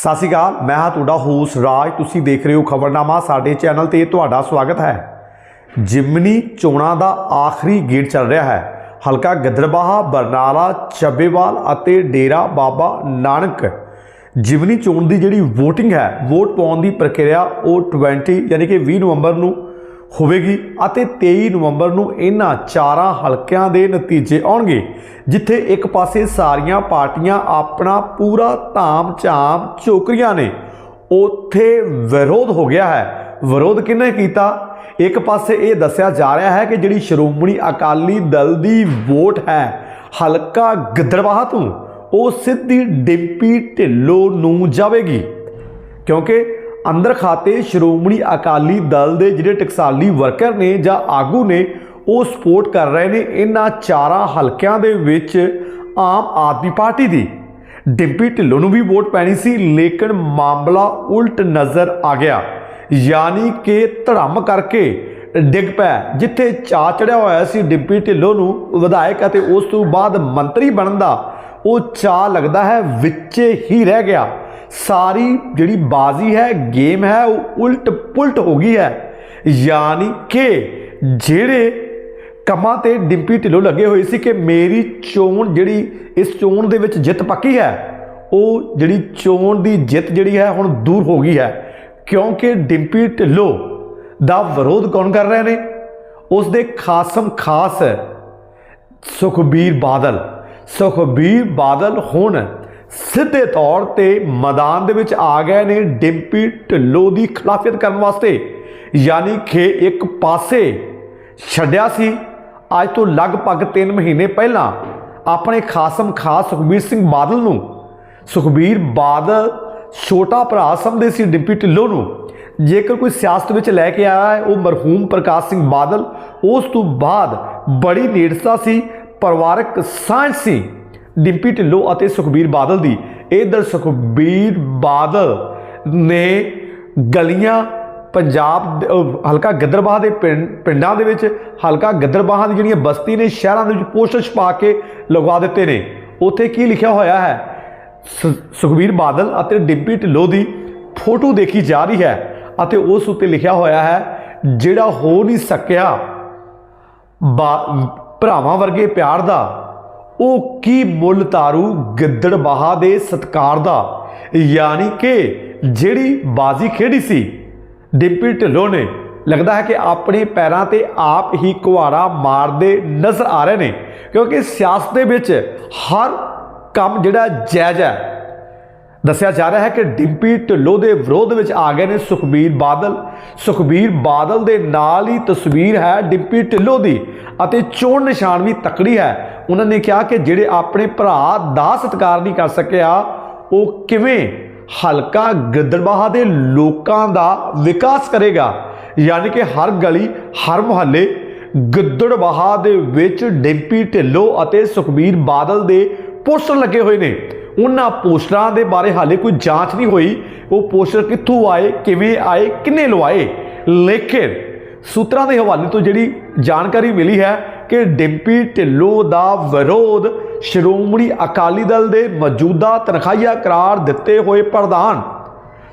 ਸਤਿ ਸ਼੍ਰੀ ਅਕਾਲ, ਮੈਂ ਹਾਂ ਤੁਹਾਡਾ ਹੋਸ ਰਾਜ। ਤੁਸੀਂ ਦੇਖ ਰਹੇ ਹੋ ਖਬਰਨਾਮਾ, ਸਾਡੇ ਚੈਨਲ ਤੇ ਤੁਹਾਡਾ ਸਵਾਗਤ ਹੈ। ਜਿਮਨੀ ਚੋਣਾਂ ਦਾ ਆਖਰੀ ਗੇੜ ਚੱਲ ਰਿਹਾ ਹੈ। ਹਲਕਾ ਗਿੱਦੜਬਾਹਾ ਬਰਨਾਲਾ, ਚੱਬੇਵਾਲ ਅਤੇ ਡੇਰਾ ਬਾਬਾ ਨਾਨਕ। ਜਿਮਨੀ ਚੋਣ ਦੀ ਜਿਹੜੀ VOTING ਹੈ ਵੋਟ ਪਾਉਣ ਦੀ ਪ੍ਰਕਿਰਿਆ ਉਹ 20 ਯਾਨੀ ਕਿ 20 ਨਵੰਬਰ ਨੂੰ ਹੋਵੇਗੀ ਅਤੇ 23 ਨਵੰਬਰ ਨੂੰ ਇਹਨਾਂ ਚਾਰਾਂ ਹਲਕਿਆਂ ਦੇ ਨਤੀਜੇ ਆਉਣਗੇ, ਜਿੱਥੇ ਇੱਕ ਪਾਸੇ ਸਾਰੀਆਂ ਪਾਰਟੀਆਂ ਆਪਣਾ ਪੂਰਾ ਧਾਮ-ਝਾਮ ਚੋਕਰੀਆਂ ਨੇ। ਉੱਥੇ ਵਿਰੋਧ ਹੋ ਗਿਆ ਹੈ। ਵਿਰੋਧ ਕਿਹਨੇ ਕੀਤਾ? ਇੱਕ ਪਾਸੇ ਇਹ ਦੱਸਿਆ ਜਾ ਰਿਹਾ ਹੈ ਕਿ ਜਿਹੜੀ ਸ਼੍ਰੋਮਣੀ ਅਕਾਲੀ ਦਲ ਦੀ ਵੋਟ ਹੈ, ਹਲਕਾ ਗਿੱਦੜਬਾਹਾ ਤੋਂ, ਉਹ ਸਿੱਧੀ ਡਿੰਪੀ ਢਿੱਲੋਂ ਨੂੰ ਜਾਵੇਗੀ। ਕਿਉਂਕਿ ਅੰਦਰ ਖਾਤੇ ਸ਼੍ਰੋਮਣੀ ਅਕਾਲੀ ਦਲ ਦੇ ਜਿਹੜੇ ਟਕਸਾਲੀ ਵਰਕਰ ਨੇ ਜਾਂ ਆਗੂ ਨੇ, ਉਹ ਸਪੋਰਟ ਕਰ ਰਹੇ ਨੇ ਇਹਨਾਂ ਚਾਰਾਂ ਹਲਕਿਆਂ ਦੇ ਵਿੱਚ ਆਮ ਆਦਮੀ ਪਾਰਟੀ ਦੀ। ਡਿੰਪੀ ਢਿੱਲੋਂ ਨੂੰ ਵੀ ਵੋਟ ਪੈਣੀ ਸੀ, ਲੇਕਿਨ ਮਾਮਲਾ ਉਲਟ ਨਜ਼ਰ ਆ ਗਿਆ। ਯਾਨੀ ਕਿ ਧੜਮ ਕਰਕੇ ਡਿੱਗ ਪਿਆ ਜਿੱਥੇ ਚਾ ਚੜਿਆ ਹੋਇਆ ਸੀ ਡਿੰਪੀ ਢਿੱਲੋਂ ਨੂੰ ਵਿਧਾਇਕ ਅਤੇ ਉਸ ਤੋਂ ਬਾਅਦ ਮੰਤਰੀ ਬਣਨ ਦਾ, ਉਹ ਚਾ ਲੱਗਦਾ ਹੈ ਵਿੱਚੇ ਹੀ ਰਹਿ ਗਿਆ। ਸਾਰੀ ਜਿਹੜੀ ਬਾਜ਼ੀ ਹੈ, ਗੇਮ ਹੈ, ਉਹ ਉਲਟ ਪੁਲਟ ਹੋ ਗਈ ਹੈ। ਯਾਨੀ ਕਿ ਜਿਹੜੇ ਕੰਮਾਂ ਤੇ ਡਿੰਪੀ ਢਿੱਲੋਂ ਲੱਗੇ ਹੋਏ ਸੀ ਕਿ ਮੇਰੀ ਚੋਣ ਜਿਹੜੀ, ਇਸ ਚੋਣ ਦੇ ਵਿੱਚ ਜਿੱਤ ਪੱਕੀ ਹੈ, ਉਹ ਜਿਹੜੀ ਚੋਣ ਦੀ ਜਿੱਤ ਜਿਹੜੀ ਹੈ, ਹੁਣ ਦੂਰ ਹੋ ਗਈ ਹੈ। ਕਿਉਂਕਿ ਡਿੰਪੀ ਢਿੱਲੋਂ ਦਾ ਵਿਰੋਧ ਕੌਣ ਕਰ ਰਹੇ ਨੇ? ਉਸ ਦੇ ਖਾਸਮ ਖਾਸ ਸੁਖਬੀਰ ਬਾਦਲ। ਸੁਖਬੀਰ ਬਾਦਲ ਹੁਣ ਸਿੱਧੇ ਤੌਰ ਤੇ ਮੈਦਾਨ ਦੇ ਵਿੱਚ ਆ ਗਏ ਨੇ ਡਿੰਪੀ ਢਿੱਲੋਂ ਦੀ ਖਿਲਾਫੀਅਤ ਕਰਨ ਵਾਸਤੇ। ਯਾਨੀ ਕਿ ਇੱਕ ਪਾਸੇ ਛੱਡਿਆ ਸੀ। ਅੱਜ ਤੋਂ ਲਗਭਗ 3 ਮਹੀਨੇ ਪਹਿਲਾਂ ਆਪਣੇ ਖਾਸਮ ਖਾਸ ਸੁਖਬੀਰ ਸਿੰਘ ਬਾਦਲ ਨੂੰ, ਸੁਖਬੀਰ ਬਾਦਲ ਛੋਟਾ ਭਰਾ ਸਮਝਦੇ ਸੀ ਡਿੰਪੀ ਢਿੱਲੋਂ ਨੂੰ। ਜੇਕਰ ਕੋਈ ਸਿਆਸਤ ਵਿੱਚ ਲੈ ਕੇ ਆਇਆ ਹੈ, ਉਹ ਮਰਹੂਮ ਪ੍ਰਕਾਸ਼ ਸਿੰਘ ਬਾਦਲ, ਉਸ ਤੋਂ ਬਾਅਦ ਬੜੀ ਨੇੜਤਾ ਸੀ, ਪਰਿਵਾਰਕ ਸਾਂਝ ਸੀ। ਡਿੰਪੀ ਢਿੱਲੋਂ ਅਤੇ ਸੁਖਬੀਰ ਬਾਦਲ ਦੀ। ਇਧਰ ਸੁਖਬੀਰ ਬਾਦਲ ਨੇ ਗਲੀਆਂ, ਪੰਜਾਬ ਹਲਕਾ ਗੱਦਰਬਾਹ ਦੇ ਪਿੰਡ- ਪਿੰਡਾਂ ਦੇ ਵਿੱਚ ਹਲਕਾ ਗੱਦਰਬਾਹ ਦੀ ਜਿਹੜੀਆਂ ਬਸਤੀ ਨੇ, ਸ਼ਹਿਰਾਂ ਦੇ ਵਿੱਚ ਪੋਸਟਰ ਛਪਾ ਕੇ ਲਗਵਾ ਦਿੱਤੇ ਨੇ। ਉੱਥੇ ਕੀ ਲਿਖਿਆ ਹੋਇਆ ਹੈ? ਸ- ਸੁਖਬੀਰ ਬਾਦਲ ਅਤੇ ਡਿੰਪੀ ਢਿੱਲੋਂ ਦੀ ਫੋਟੋ ਦੇਖੀ ਜਾ ਰਹੀ ਹੈ ਅਤੇ ਉਸ ਉੱਤੇ ਲਿਖਿਆ ਹੋਇਆ ਹੈ, ਜਿਹੜਾ ਹੋ ਨਹੀਂ ਸਕਿਆ, ਬਾ- ਭਰਾਵਾਂ ਵਰਗੇ ਪਿਆਰ ਦਾ ਉਹ ਕੀ ਮੁੱਲ ਤਾਰੂ ਗਿੱਦੜਬਾਹਾ ਦੇ ਸਤਕਾਰ ਦਾ? ਯਾਨੀ ਕਿ ਜਿਹੜੀ ਬਾਜ਼ੀ ਖੇਡੀ ਸੀ। ਡਿੰਪੀ ਢਿੱਲੋਂ ਨੇ, ਲੱਗਦਾ ਹੈ ਕਿ ਆਪਣੇ ਪੈਰਾਂ ਤੇ ਆਪ ਹੀ ਕੁਹਾੜਾ ਮਾਰਦੇ ਨਜ਼ਰ ਆ ਰਹੇ ਨੇ, ਕਿਉਂਕਿ ਸਿਆਸਤ ਦੇ ਵਿੱਚ ਹਰ ਕੰਮ ਜਿਹੜਾ ਜਾਇਜ਼ ਹੈ। ਦੱਸਿਆ ਜਾ ਰਿਹਾ ਹੈ ਕਿ ਡਿੰਪੀ ਢਿੱਲੋਂ ਦੇ ਵਿਰੋਧ ਵਿੱਚ ਆ ਗਏ ਨੇ ਸੁਖਬੀਰ ਬਾਦਲ। ਸੁਖਬੀਰ ਬਾਦਲ ਦੇ ਨਾਲ ਹੀ ਤਸਵੀਰ ਹੈ ਡਿੰਪੀ ਢਿੱਲੋਂ ਦੀ, ਅਤੇ ਚੋਣ ਨਿਸ਼ਾਨ ਵੀ ਤਕੜੀ ਹੈ। ਉਹਨਾਂ ਨੇ ਕਿਹਾ ਕਿ ਜਿਹੜੇ ਆਪਣੇ ਭਰਾ ਦਾ ਸਤਿਕਾਰ ਨਹੀਂ ਕਰ ਸਕਿਆ, ਉਹ ਕਿਵੇਂ ਹਲਕਾ ਗਿੱਦੜਬਾਹਾ ਦੇ ਲੋਕਾਂ ਦਾ ਵਿਕਾਸ ਕਰੇਗਾ? ਯਾਨੀ ਕਿ ਹਰ ਗਲੀ, ਹਰ ਮੁਹੱਲੇ ਗਿੱਦੜਬਾਹਾ ਦੇ ਵਿੱਚ ਡਿੰਪੀ ਢਿੱਲੋਂ ਅਤੇ ਸੁਖਬੀਰ ਬਾਦਲ ਦੇ ਪੋਸਟਰ ਲੱਗੇ ਹੋਏ ਨੇ। ਉਹਨਾਂ ਪੋਸਟਰਾਂ ਦੇ ਬਾਰੇ ਹਾਲੇ ਕੋਈ ਜਾਂਚ ਨਹੀਂ ਹੋਈ। ਉਹ ਪੋਸਟਰ ਕਿੱਥੋਂ ਆਏ, ਕਿਵੇਂ ਆਏ, ਕਿੰਨੇ ਲਵਾਏ? ਲੇਕਿਨ ਸੂਤਰਾਂ ਦੇ ਹਵਾਲੇ ਤੋਂ ਜਿਹੜੀ ਜਾਣਕਾਰੀ ਮਿਲੀ ਹੈ ਕਿ ਡਿੰਪੀ ਢਿੱਲੋਂ ਦਾ ਵਿਰੋਧ ਸ਼੍ਰੋਮਣੀ ਅਕਾਲੀ ਦਲ ਦੇ ਮੌਜੂਦਾ ਤਨਖਾਹੀਆ ਕਰਾਰ ਦਿੱਤੇ ਹੋਏ ਪ੍ਰਧਾਨ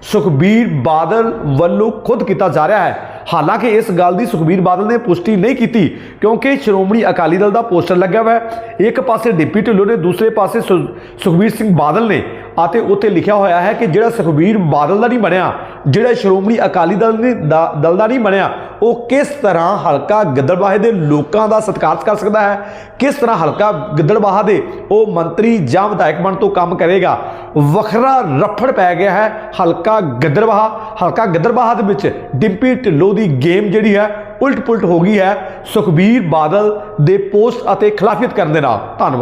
ਸੁਖਬੀਰ ਬਾਦਲ ਵੱਲੋਂ ਖੁਦ ਕੀਤਾ ਜਾ ਰਿਹਾ ਹੈ। ਹਾਲਾਂਕਿ ਇਸ ਗੱਲ ਦੀ ਸੁਖਬੀਰ ਬਾਦਲ ਨੇ ਪੁਸ਼ਟੀ ਨਹੀਂ ਕੀਤੀ ਕਿਉਂਕਿ ਸ਼੍ਰੋਮਣੀ ਅਕਾਲੀ ਦਲ ਦਾ ਪੋਸਟਰ ਲੱਗਿਆ ਹੋਇਆ ਹੈ। ਇੱਕ ਪਾਸੇ ਡਿਪਟੀ ਢਿੱਲੋਂ ਨੇ, ਦੂਸਰੇ ਪਾਸੇ ਸੁ- ਸੁਖਬੀਰ ਸਿੰਘ ਬਾਦਲ ਨੇ। ਅਤੇ ਉੱਥੇ ਲਿਖਿਆ ਹੋਇਆ ਹੈ ਕਿ ਜਿਹੜਾ ਸੁਖਬੀਰ ਬਾਦਲ ਦਾ ਨਹੀਂ ਬਣਿਆ, ਜਿਹੜਾ ਸ਼੍ਰੋਮਣੀ ਅਕਾਲੀ ਦਲ ਨੇ ਦਾ- ਦਲ ਦਾ ਨਹੀਂ ਬਣਿਆ, ਉਹ ਕਿਸ ਤਰ੍ਹਾਂ ਹਲਕਾ ਗਿੱਦੜਬਾਹੇ ਦੇ ਲੋਕਾਂ ਦਾ ਸਤਿਕਾਰ ਕਰ ਸਕਦਾ ਹੈ? ਕਿਸ ਤਰ੍ਹਾਂ ਹਲਕਾ ਗਿੱਦੜਬਾਹਾ ਦੇ ਉਹ ਮੰਤਰੀ ਜਾਂ ਵਿਧਾਇਕ ਬਣ ਤੋਂ ਕੰਮ ਕਰੇਗਾ? ਵੱਖਰਾ ਰਫੜ ਪੈ ਗਿਆ ਹੈ ਹਲਕਾ ਗਿੱਦੜਬਾਹਾ ਹਲਕਾ ਗਿੱਦੜਬਾਹਾ ਦੇ ਵਿੱਚ ਡਿੰਪੀ ਢਿੱਲੋਂ ਦੀ ਗੇਮ ਜਿਹੜੀ ਹੈ ਉਲਟ ਪੁਲਟ ਹੋ ਗਈ ਹੈ ਸੁਖਬੀਰ ਬਾਦਲ ਦੇ ਪੋਸਟ ਅਤੇ ਖਿਲਾਫੀਅਤ ਕਰਨ ਦੇ ਨਾਲ। ਧੰਨਵਾਦ।